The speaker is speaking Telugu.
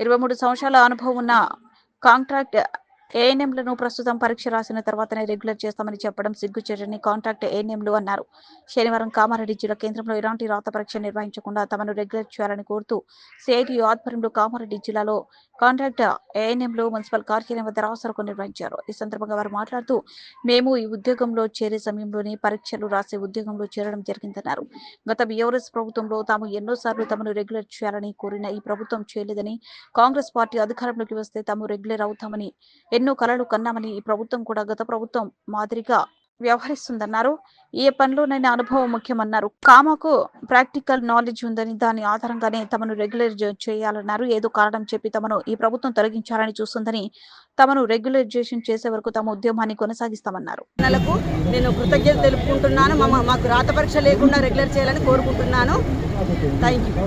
ఇరవై మూడు సంవత్సరాల అనుభవం ఉన్న కాంట్రాక్ట్ ఏఎన్ఎంలను ప్రస్తుతం పరీక్ష రాసిన తర్వాతనే రెగ్యులర్ చేస్తామని చెప్పడం సిగ్గుచేటని కాంట్రాక్ట్ ఏఎన్ఎంలు అన్నారు. శనివారం కామారెడ్డి జిల్లా కేంద్రంలో ఎలాంటి రాత పరీక్ష నిర్వహించకుండా తమను రెగ్యులర్ చేయాలని కోరుతూ సిఐటి ఆధ్వర్యంలో కామారెడ్డి జిల్లాలో కాంట్రాక్ట్ ఏఎన్ఎంలు మున్సిపల్ కార్యాలయం వద్ద రాసరకు నిర్వహించారు. ఈ సందర్భంగా వారు మాట్లాడుతూ మేము ఈ ఉద్యోగంలో చేరే సమయంలోనే పరీక్షలు రాసే ఉద్యోగంలో చేరడం జరిగిందన్నారు. గత బీఆర్ఎస్ ప్రభుత్వంలో తాము ఎన్నోసార్లు తమను రెగ్యులర్ చేయాలని కోరిన ఈ ప్రభుత్వం చేయలేదని కాంగ్రెస్ పార్టీ అధికారంలోకి వస్తే తాము రెగ్యులర్ అవుతామని ఎన్నో కలలు కన్నామని ఈ ప్రభుత్వం కూడా గత ప్రభుత్వం మాదిరిగా వ్యవహరిస్తుందన్నారు. ఏ పనిలోనైనా అనుభవం ముఖ్యమన్నారు. కామాకు ప్రాక్టికల్ నాలెడ్జ్ ఉందని దాని ఆధారంగానే తమను రెగ్యులర్ చేయాలన్నారు. ఏదో కారణం చెప్పి తమను ఈ ప్రభుత్వం తొలగించాలని చూస్తుందని తమను రెగ్యులరైజేషన్ చేసే వరకు తమ ఉద్యమాన్ని కొనసాగిస్తామన్నారు. నెలకు నేను కృతజ్ఞత తెలుపుకుంటున్నాను. మాకు రాత పరీక్ష లేకుండా రెగ్యులర్ చేయాలని కోరుకుంటున్నాను. Thank you